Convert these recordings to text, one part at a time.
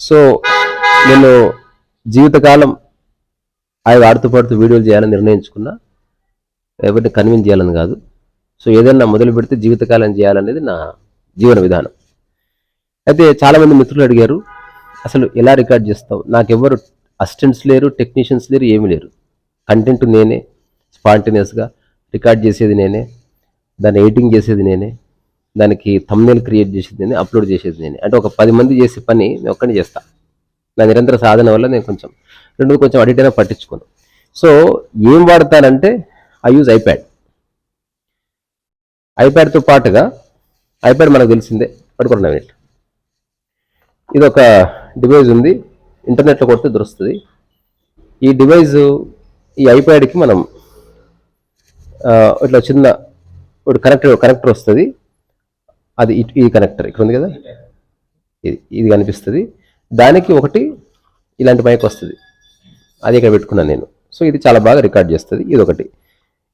So నేను జీవితకాలం ఆయన ఆడుతూ పాడుతూ వీడియోలు చేయాలని నిర్ణయించుకున్నా ఎవరిని కన్విన్స్ చేయాలని కాదు. సో ఏదైనా మొదలు పెడితే జీవితకాలం చేయాలనేది నా జీవన విధానం. అయితే చాలామంది మిత్రులు అడిగారు అసలు ఎలా రికార్డ్ చేస్తావు? నాకెవ్వరు అసిస్టెంట్స్ లేరు టెక్నీషియన్స్ లేరు ఏమీ లేరు. కంటెంట్ నేనే స్పాంటేనియస్గా రికార్డ్ చేసేది నేనే దాన్ని ఎడిటింగ్ చేసేది నేనే దానికి thumbnail క్రియేట్ చేసేది నేనే అప్లోడ్ చేసేది నేనే. అంటే ఒక పది మంది చేసే పని నేను ఒక్కడిని చేస్తా. నా నిరంతర సాధన వల్ల నేను కొంచెం రెండు కొంచెం అడిట్ అయినా పట్టించుకోను. సో ఏం వాడతానంటే ఐ యూజ్ ఐప్యాడ్ ఐప్యాడ్తో పాటుగా ఐప్యాడ్ మనకు తెలిసిందే పడుకున్న మినిట్ ఇది ఒక డివైజ్ ఉంది ఇంటర్నెట్లో కొడితే దొరుకుతుంది. ఈ డివైజ్ ఈ ఐప్యాడ్కి మనం ఇట్లా చిన్న ఒకటి కనెక్టర్ కనెక్టర్ వస్తుంది. అది ఈ కనెక్టర్ ఇక్కడ ఉంది కదా? ఇది ఇది కనిపిస్తుంది. దానికి ఒకటి ఇలాంటి మైక్ వస్తుంది. అది ఇక్కడ పెట్టుకున్నాను నేను. సో ఇది చాలా బాగా రికార్డ్ చేస్తుంది. ఇది ఒకటి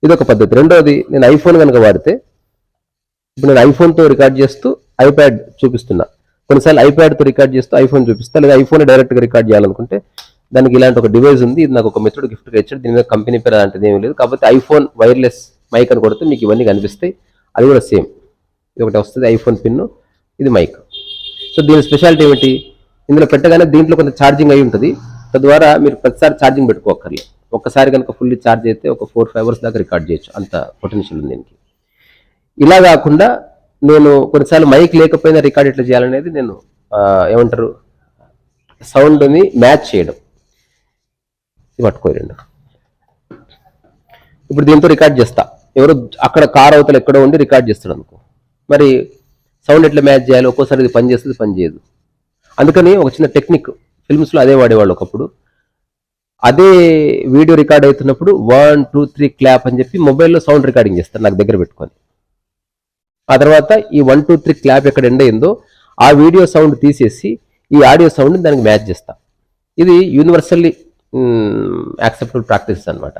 ఇది ఒక పద్ధతి. రెండోది నేను ఐఫోన్ కనుక వాడితే ఇప్పుడు నేను ఐఫోన్తో రికార్డ్ చేస్తూ ఐప్యాడ్ చూపిస్తున్నా. కొన్నిసార్లు ఐప్యాడ్తో రికార్డ్ చేస్తూ ఐఫోన్ చూపిస్తా. లేదా ఐఫోన్ డైరెక్ట్గా రికార్డ్ చేయాలనుకుంటే దానికి ఇలాంటి ఒక డివైస్ ఉంది. ఇది నాకు ఒక మిత్రుడు గిఫ్ట్గా ఇచ్చాడు. దీని మీద కంపెనీ పేరు అలాంటిది ఏమీ లేదు. కాకపోతే ఐఫోన్ వైర్లెస్ మైక్ అని కొడితే మీకు ఇవన్నీ కనిపిస్తాయి. అది కూడా సేమ్ ఇది ఒకటి వస్తుంది ఐఫోన్ పిన్ ఇది మైక్ సో దీని స్పెషాలిటీ ఏమిటి? ఇందులో పెట్టగానే దీంట్లో కొంత ఛార్జింగ్ అయి ఉంటుంది. తద్వారా మీరు ప్రతిసారి ఛార్జింగ్ పెట్టుకోకర్లే ఒక్కసారి కనుక ఫుల్లీ ఛార్జ్ అయితే ఒక ఫోర్ ఫైవ్ అవర్స్ దాకా రికార్డ్ చేయొచ్చు. అంత పొటెన్షియల్ ఉంది దీనికి. ఇలా కాకుండా నేను కొన్నిసార్లు మైక్ లేకపోయినా రికార్డ్ ఎట్లా చేయాలనేది నేను ఏమంటారు సౌండ్ని మ్యాచ్ చేయడం. ఇది పట్టుకోరండి ఇప్పుడు దీంతో రికార్డ్ చేస్తా. ఎవరు అక్కడ కార్ అవతల ఎక్కడో ఉండి రికార్డ్ చేస్తాడు అనుకో. మరి సౌండ్ ఎట్లా మ్యాచ్ చేయాలి? ఒక్కోసారి ఇది పని చేస్తుంది పని చేయదు. అందుకని ఒక చిన్న టెక్నిక్ ఫిల్మ్స్లో అదే వాడేవాళ్ళు ఒకప్పుడు. అదే వీడియో రికార్డ్ అవుతున్నప్పుడు వన్ టూ త్రీ క్లాప్ అని చెప్పి మొబైల్లో సౌండ్ రికార్డింగ్ చేస్తారు నాకు దగ్గర పెట్టుకొని. ఆ తర్వాత ఈ వన్ టూ త్రీ క్లాప్ ఎక్కడ ఎండ్ అయిందో ఆ వీడియో సౌండ్ తీసేసి ఈ ఆడియో సౌండ్ని దానికి మ్యాచ్ చేస్తా. ఇది యూనివర్సల్లీ యాక్సెప్టబుల్ ప్రాక్టీస్ అనమాట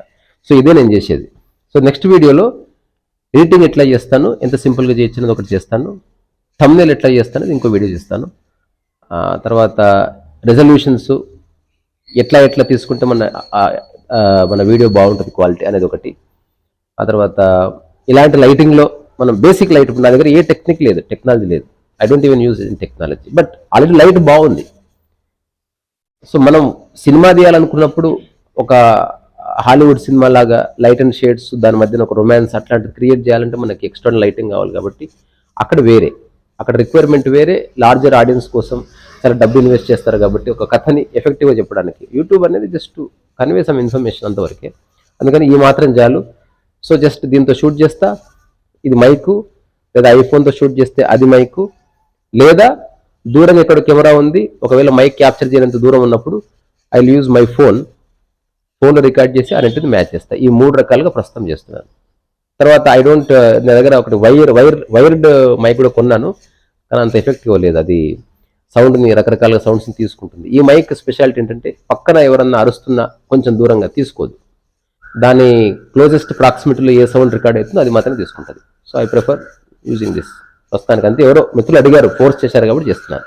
సో ఇదే నేను చేసేది. సో నెక్స్ట్ వీడియోలో ఎడిటింగ్ ఎట్లా చేస్తాను ఎంత సింపుల్గా చేయొచ్చు ఒకటి చేస్తాను thumbnail ఎట్లా చేస్తాను ఇంకో వీడియో చేస్తాను. తర్వాత రెజల్యూషన్స్ ఎట్లా ఎట్లా తీసుకుంటే మన మన వీడియో బాగుంటుంది క్వాలిటీ అనేది ఒకటి. ఆ తర్వాత ఇలాంటి లైటింగ్లో మనం బేసిక్ లైట్ నా దగ్గర ఏ టెక్నిక్ లేదు టెక్నాలజీ లేదు. I don't even use in technology but already light బాగుంది. సో మనం సినిమా తీయాలనుకున్నప్పుడు ఒక హాలీవుడ్ సినిమా లాగా లైట్ అండ్ షేడ్స్ దాని మధ్యన ఒక రొమాన్స్ అట్లాంటిది క్రియేట్ చేయాలంటే మనకి ఎక్స్టర్నల్ లైటింగ్ కావాలి కాబట్టి అక్కడ వేరే. అక్కడ రిక్వైర్మెంట్ వేరే లార్జర్ ఆడియన్స్ కోసం చాలా డబ్బు ఇన్వెస్ట్ చేస్తారు కాబట్టి ఒక కథని ఎఫెక్టివ్గా చెప్పడానికి. యూట్యూబ్ అనేది జస్ట్ కన్వే సమ్ ఇన్ఫర్మేషన్ అంతవరకే. అందుకని ఈ మాత్రం చాలు. సో జస్ట్ దీంతో షూట్ చేస్తా. ఇది మైకు లేదా ఐఫోన్తో షూట్ చేస్తే అది మైకు లేదా దూరంగా ఎక్కడ కెమెరా ఉంది? ఒకవేళ మైక్ క్యాప్చర్ చేయనంత దూరం ఉన్నప్పుడు ఐ యూజ్ మై ఫోన్ ఫోన్లో రికార్డ్ చేసి ఆ రెంటిని మ్యాచ్ చేస్తాను ఈ మూడు రకాలుగా ప్రస్తుతం చేస్తున్నాను. తర్వాత ఐ డోంట్ uh, నా దగ్గర ఒకటి వైర్ వైర్ వైర్డ్ మైక్ కూడా కొన్నాను. కానీ అంత ఎఫెక్టివ్ లేదు అది సౌండ్ని రకరకాల సౌండ్స్ని తీసుకుంటుంది. ఈ మైక్ స్పెషాలిటీ ఏంటంటే పక్కన ఎవరన్నా అరుస్తున్నా కొంచెం దూరంగా తీసుకోదు. దాని క్లోజెస్ట్ ప్రాక్సిమిటీలో ఏ సౌండ్ రికార్డ్ అవుతుందో అది మాత్రమే తీసుకుంటుంది. So I prefer using this ప్రస్తుతానికి అంతే ఎవరో మిత్రులు అడిగారు ఫోర్స్ చేశారు కాబట్టి చేస్తున్నాను